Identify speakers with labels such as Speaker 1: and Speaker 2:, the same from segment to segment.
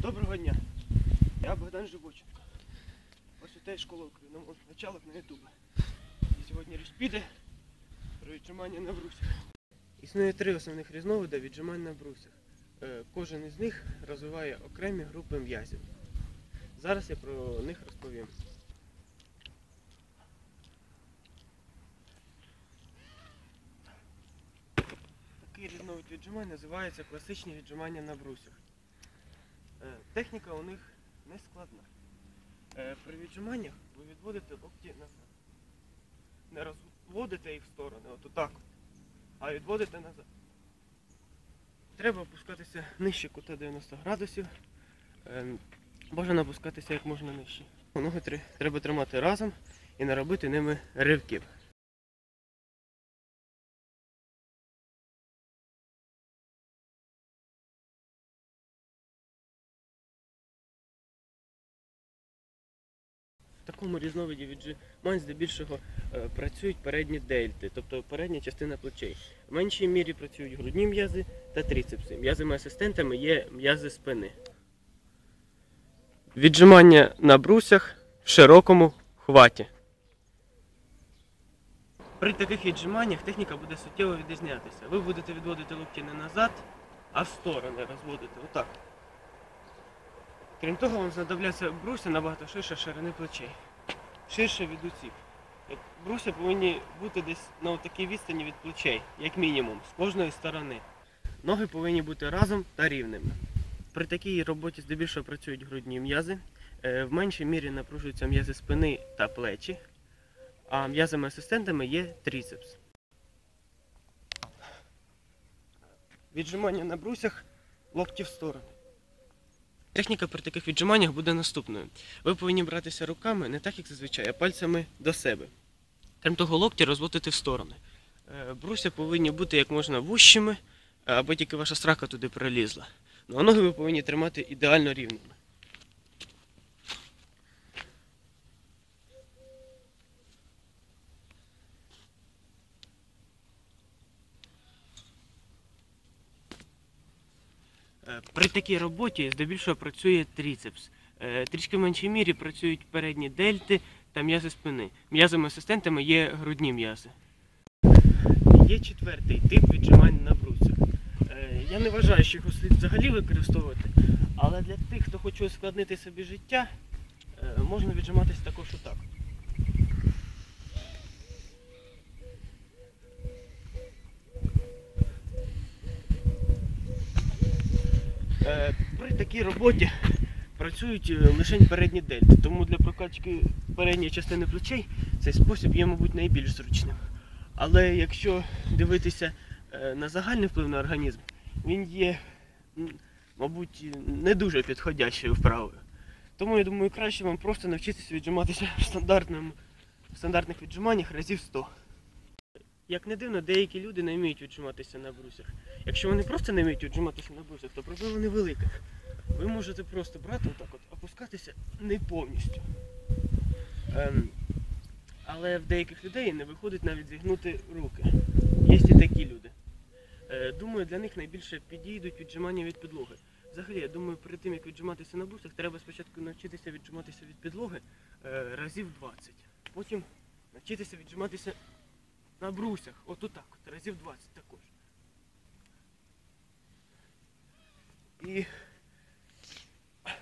Speaker 1: Доброго дня. Я Богдан Живоченко. Ось у теж школа україномовних началок на Ютубі. І сьогодні річ піде про віджимання на брусях. Існує три основних різновиди віджимань на брусях. Е, Кожен із них розвиває окремі групи м'язів. Зараз я про них розповім. Такий різновид віджимань називається класичні віджимання на брусях. Е, Техніка у них не складна. Е, При віджиманнях ви відводите локті назад. Не розводите їх в сторони, от отак, а відводите назад. Треба опускатися нижче кута 90 градусів. Ем, Бажано опускатися як можна нижче. Ноги треба тримати разом і не робити ними ривків. Такому різновиді віджимань здебільшого е, працюють передні дельти, тобто передня частина плечей. В меншій мірі працюють грудні м'язи та трицепси. М'язами асистентами є м'язи спини. Віджимання на брусях в широкому хваті. При таких віджиманнях техніка буде суттєво відрізнятися. Ви будете відводити локті не назад, а в сторони розводити. Отак. Крім того, вам знадобляться бруся набагато ширше ширини плечей. Ширше від усіх. Бруся повинні бути десь на такій відстані від плечей, як мінімум, з кожної сторони. Ноги повинні бути разом та рівними. При такій роботі здебільшого працюють грудні м'язи. Е, В меншій мірі напружуються м'язи спини та плечі, а м'язами асистентами є трицепс. Віджимання на брусях локті в сторони. Техніка при таких віджиманнях буде наступною. Ви повинні братися руками не так, як зазвичай, а пальцями до себе. Крім того, локті розводити в сторони. Е, Бруся повинні бути як можна вущими, аби тільки ваша страка туди пролізла. Ну а ноги ви повинні тримати ідеально рівними. При такій роботі здебільшого працює трицепс. Е, Трішки в меншій мірі працюють передні дельти та м'язи спини. М'язами асистентами є грудні м'язи. Є четвертий тип віджимань на брусах. Е, Я не вважаю, що його слід взагалі використовувати, але для тих, хто хоче ускладнити собі життя, е, можна віджиматися також отак. Е, При такій роботі працюють е, лише передні дельти, тому для прокачки передньої частини плечей цей спосіб є, мабуть, найбільш зручним. Але якщо дивитися е, на загальний вплив на організм, він є, мабуть, не дуже підходящою вправою. Тому я думаю, краще вам просто навчитися віджиматися в, в стандартних віджиманнях разів 100. Як не дивно, деякі люди не вміють віджиматися на брусях. Якщо вони просто не вміють віджиматися на брусях, то проблема невелика. Ви можете просто брати отак от, опускатися не повністю. Ем, але в деяких людей не виходить навіть зігнути руки. Є і такі люди. Е, думаю, для них найбільше підійдуть віджимання від підлоги. Взагалі, я думаю, перед тим як віджиматися на брусах, треба спочатку навчитися віджиматися від підлоги е, разів 20. Потім навчитися віджиматися на брусях, от отак, от, разів 20 також. І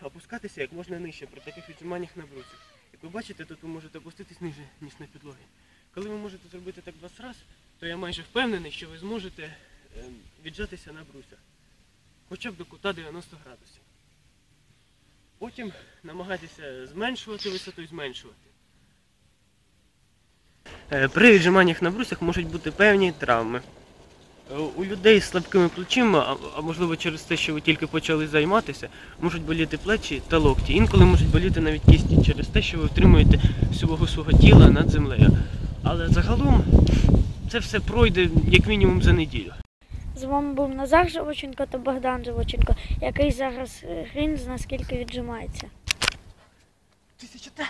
Speaker 1: опускатися як можна нижче при таких віджиманнях на брусях. Як ви бачите, тут ви можете опуститись ниже, ніж на підлогі. Коли ви можете зробити так 20 разів, то я майже впевнений, що ви зможете ем, віджатися на брусях. Хоча б до кута 90 градусів. Потім намагайтеся зменшувати висоту і зменшувати. Е, При віджиманнях на брусях можуть бути певні травми. Е, У людей з слабкими плечима, а- можливо через те, що ви тільки почали займатися, можуть боліти плечі та локті. Інколи можуть боліти навіть кісті через те, що ви втримуєте всю вагу свого тіла над землею. Але загалом це все пройде як мінімум за неділю.
Speaker 2: З вами був Назар Живоченко та Богдан Живоченко, який зараз е, грін наскільки віджимається.
Speaker 1: Тисяча те,